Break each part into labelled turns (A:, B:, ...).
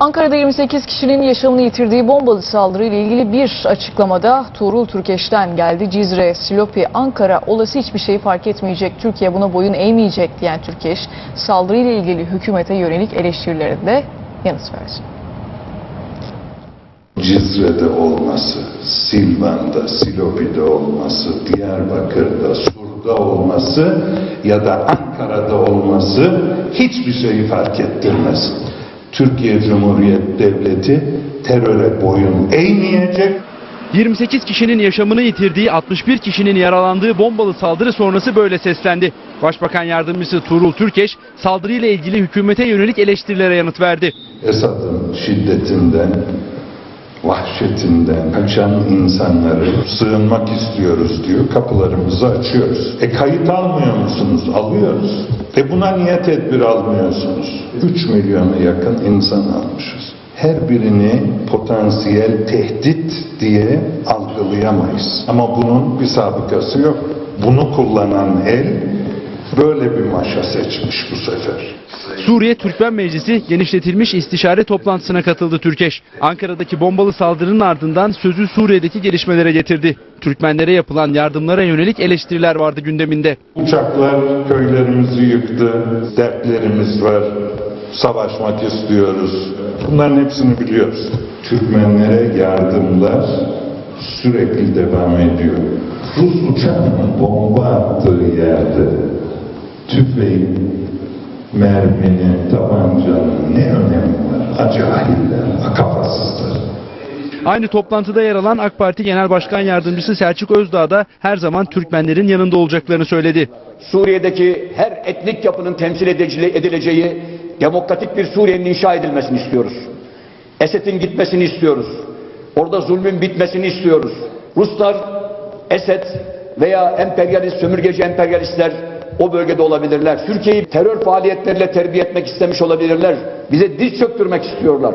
A: Ankara'da 28 kişinin yaşamını yitirdiği bombalı saldırı ile ilgili bir açıklamada Tuğrul Türkeş'ten geldi. Cizre, Silopi, Ankara olası hiçbir şeyi fark etmeyecek. Türkiye buna boyun eğmeyecek diyen Türkeş, saldırı ile ilgili hükümete yönelik eleştirilerinde yanıt verdi.
B: Cizre'de olması, Silvan'da, Silopi'de olması, Diyarbakır'da, Sur'da olması ya da Ankara'da olması hiçbir şeyi fark ettirmez. Türkiye Cumhuriyet Devleti teröre boyun eğmeyecek,
C: 28 kişinin yaşamını yitirdiği 61 kişinin yaralandığı bombalı saldırı sonrası böyle seslendi. Başbakan yardımcısı Tuğrul Türkeş saldırıyla ilgili hükümete yönelik eleştirilere yanıt verdi.
B: Esad'ın şiddetinden, vahşetinden kaçan insanları sığınmak istiyoruz diyor. Kapılarımızı açıyoruz. E kayıt almıyor musunuz? Alıyoruz. E buna niye tedbir almıyorsunuz? 3 milyona yakın insan almışız. Her birini potansiyel tehdit diye algılayamayız. Ama bunun bir sabıkası yok. Bunu kullanan el böyle bir maşa seçmiş bu sefer.
C: Suriye Türkmen Meclisi genişletilmiş istişare toplantısına katıldı Türkeş. Ankara'daki bombalı saldırının ardından sözü Suriye'deki gelişmelere getirdi. Türkmenlere yapılan yardımlara yönelik eleştiriler vardı gündeminde.
B: Uçaklar köylerimizi yıktı, dertlerimiz var, savaşmak istiyoruz. Bunların hepsini biliyoruz. Türkmenlere yardımlar sürekli devam ediyor. Rus uçağının bomba attığı yerde tüfeğin, merminin, tabancanın ne önemi var? Acahiller, kafasızlar.
C: Aynı toplantıda yer alan AK Parti Genel Başkan Yardımcısı Selçuk Özdağ da her zaman Türkmenlerin yanında olacaklarını söyledi.
D: Suriye'deki her etnik yapının temsil edileceği demokratik bir Suriye'nin inşa edilmesini istiyoruz. Esed'in gitmesini istiyoruz. Orada zulmün bitmesini istiyoruz. Ruslar, Esed veya emperyalist, sömürgeci emperyalistler o bölgede olabilirler. Türkiye'yi terör faaliyetleriyle terbiye etmek istemiş olabilirler. Bize diz çöktürmek istiyorlar.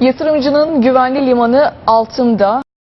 A: Yatırımcının güvenli limanı altında